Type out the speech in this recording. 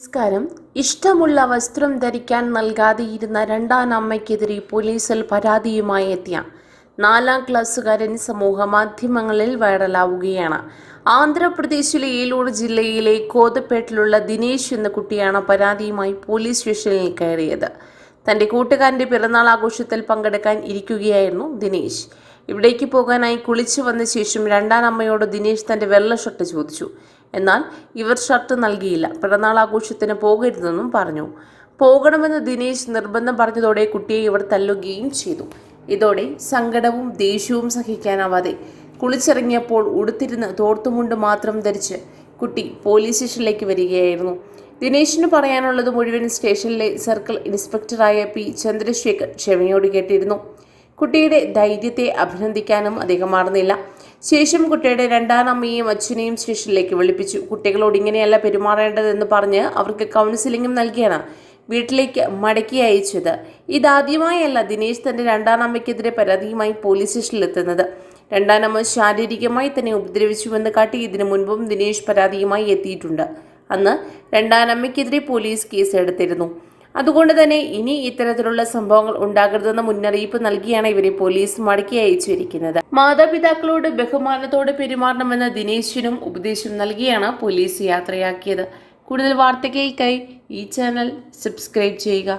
നമസ്കാരം. ഇഷ്ടമുള്ള വസ്ത്രം ധരിക്കാൻ നൽകാതെയിരുന്ന രണ്ടാം അമ്മയ്ക്കെതിരെ പോലീസിൽ പരാതിയുമായി എത്തിയ നാലാം ക്ലാസ്സുകാരൻ സമൂഹ മാധ്യമങ്ങളിൽ വൈറലാവുകയാണ്. ആന്ധ്രാപ്രദേശിലെ ഏലൂർ ജില്ലയിലെ കോതപ്പേട്ടിലുള്ള ദിനേശ് എന്ന കുട്ടിയാണ് പരാതിയുമായി പോലീസ് സ്റ്റേഷനിൽ കയറിയത്. തന്റെ കൂട്ടുകാരന്റെ പിറന്നാൾ ആഘോഷത്തിൽ പങ്കെടുക്കാൻ ഇരിക്കുകയായിരുന്നു ദിനേശ്. ഇവിടേക്ക് പോകാനായി കുളിച്ചു വന്ന ശേഷം രണ്ടാം അമ്മയോട് ദിനേശ് തന്റെ വെള്ള ഷർട്ട് ചോദിച്ചു. എന്നാൽ ഇവർ ഷർട്ട് നൽകിയില്ല. പിറന്നാൾ ആഘോഷത്തിന് പോകരുതെന്നും പറഞ്ഞു. പോകണമെന്ന് ദിനേശ് നിർബന്ധം പറഞ്ഞതോടെ കുട്ടിയെ ഇവർ തല്ലുകയും ചെയ്തു. ഇതോടെ സങ്കടവും ദേഷ്യവും സഹിക്കാനാവാതെ കുളിച്ചിറങ്ങിയപ്പോൾ ഉടുത്തിരുന്ന് തോർത്തുമുണ്ട് മാത്രം ധരിച്ച് കുട്ടി പോലീസ് സ്റ്റേഷനിലേക്ക് വരികയായിരുന്നു. ദിനേശിന് പറയാനുള്ളത് മുഴുവൻ സ്റ്റേഷനിലെ സർക്കിൾ ഇൻസ്പെക്ടറായ പി ചന്ദ്രശേഖർ ക്ഷമയോട് കേട്ടിരുന്നു. കുട്ടിയുടെ ധൈര്യത്തെ അഭിനന്ദിക്കാനും അദ്ദേഹം മാറുന്നില്ല. ശേഷം കുട്ടിയുടെ രണ്ടാം അമ്മയെയും അച്ഛനെയും സ്റ്റേഷനിലേക്ക് വിളിപ്പിച്ചു. കുട്ടികളോട് ഇങ്ങനെയല്ല പെരുമാറേണ്ടതെന്ന് പറഞ്ഞ് അവർക്ക് കൗൺസിലിംഗും നൽകിയാണ് വീട്ടിലേക്ക് മടക്കി അയച്ചത്. ഇതാദ്യമായല്ല ദിനേശ് തന്റെ രണ്ടാം അമ്മയ്ക്കെതിരെ പരാതിയുമായി പോലീസ് സ്റ്റേഷനിലെത്തുന്നത് രണ്ടാം അമ്മ ശാരീരികമായി തന്നെ ഉപദ്രവിച്ചുവെന്ന് കാട്ടി ഇതിനു മുൻപും ദിനേശ് പരാതിയുമായി എത്തിയിട്ടുണ്ട്. അന്ന് രണ്ടാം അമ്മയ്ക്കെതിരെ പോലീസ് കേസ് എടുത്തിരുന്നു. അതുകൊണ്ട് തന്നെ ഇനി ഇത്തരത്തിലുള്ള സംഭവങ്ങൾ ഉണ്ടാകരുതെന്ന മുന്നറിയിപ്പ് നൽകിയാണ് ഇവരെ പോലീസ് മടക്കി അയച്ചിരിക്കുന്നത് മാതാപിതാക്കളോട് ബഹുമാനത്തോടെ പെരുമാറണമെന്ന ദിനേശിനും ഉപദേശം നൽകിയാണ് പോലീസ് യാത്രയാക്കിയത്. കൂടുതൽ വാർത്തകൾക്കായി ഈ ചാനൽ സബ്സ്ക്രൈബ് ചെയ്യുക.